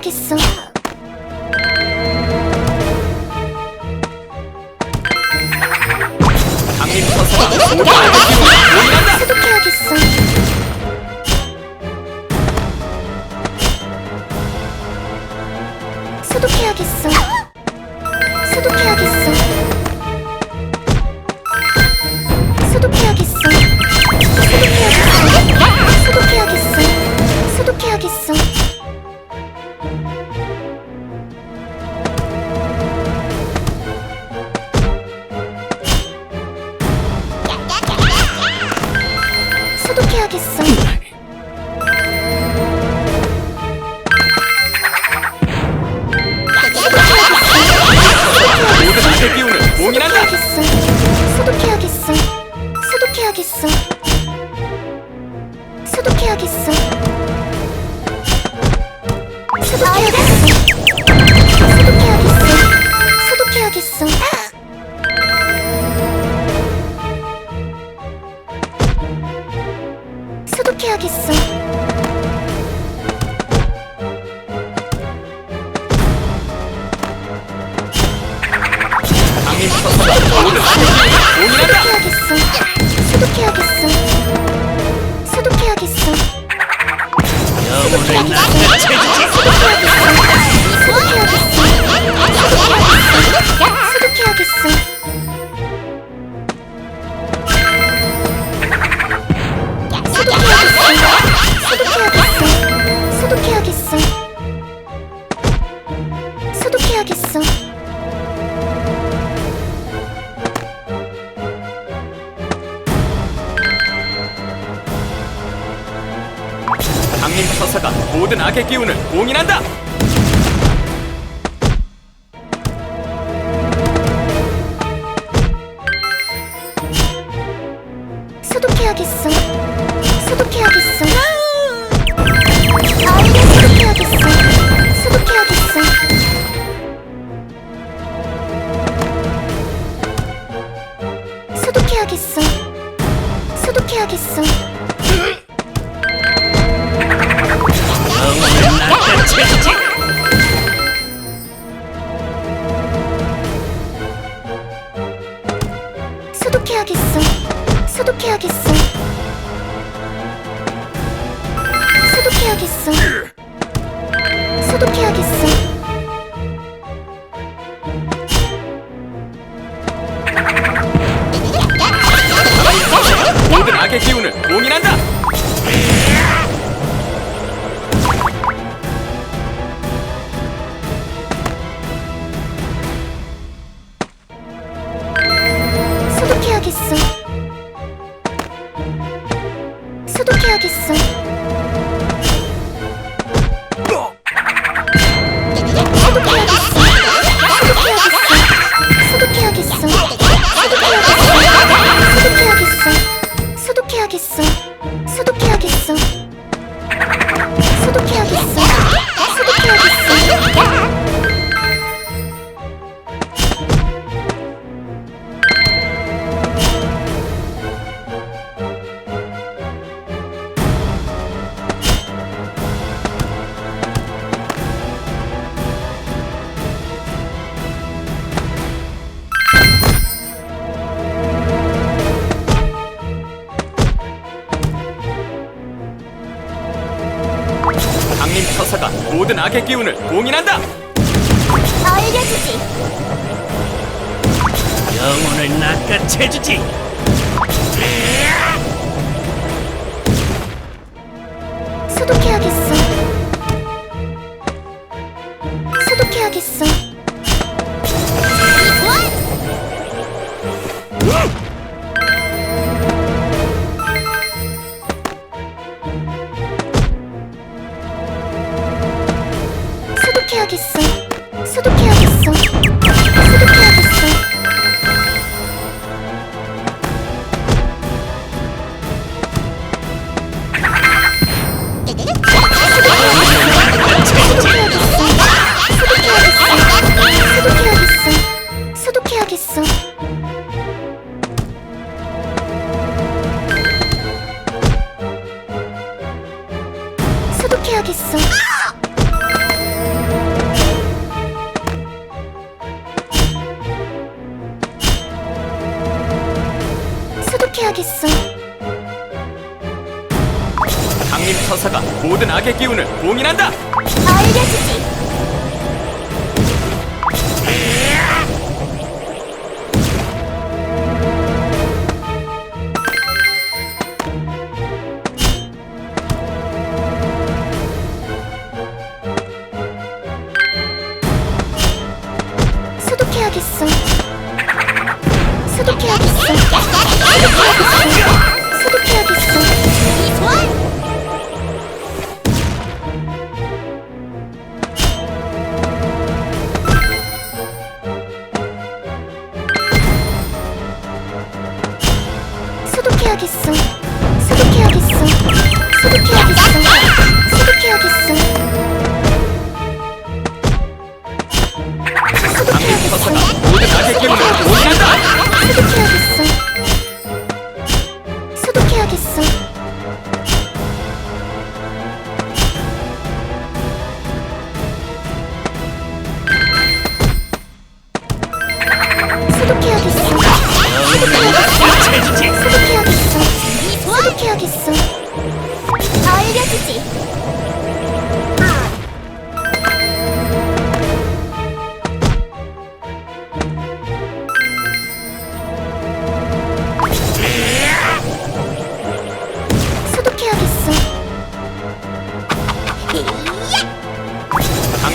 해야겠어. 강림. 소독해야겠어. 소독해야겠어. 소독해야겠어. 소독해야겠어. 소독해야겠어. 소독해야겠어. 소독해야겠어. 소독해야겠어. 소독해야겠어. 어떻게 하겠어? 수독해야겠어. 수독해야겠어. 수독해야겠어. 강림 천사가 모든 악의 기운을 봉인한다. 소독해야겠어. 소독해야겠어. 소독해야겠어. 소독해야겠어. 악의 기운을 봉인한다. 알려주지. 영혼을 낚아채주지. 소독해야겠어. 소독해야겠어. 소 생각했어. 소독해야겠어. 강림 서사가 모든 악의 기운을 봉인한다. 알려주지.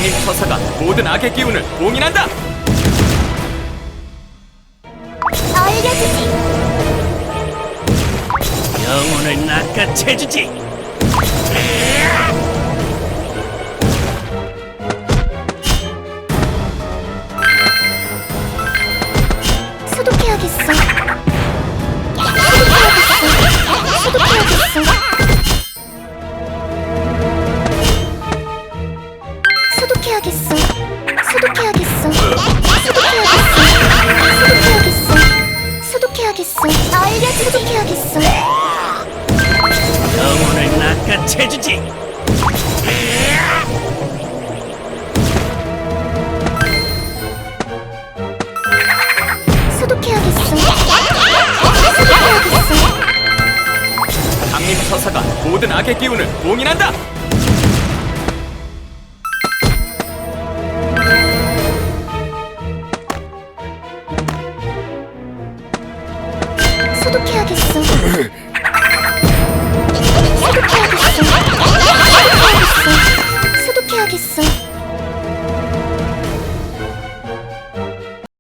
왕의 처사가 모든 악의 기운을 봉인한다! 얼려주지! 영혼을 낚아채주지! 체주지. 소독해야겠어. 강림 서사가 모든 악의 기운을 봉인한다.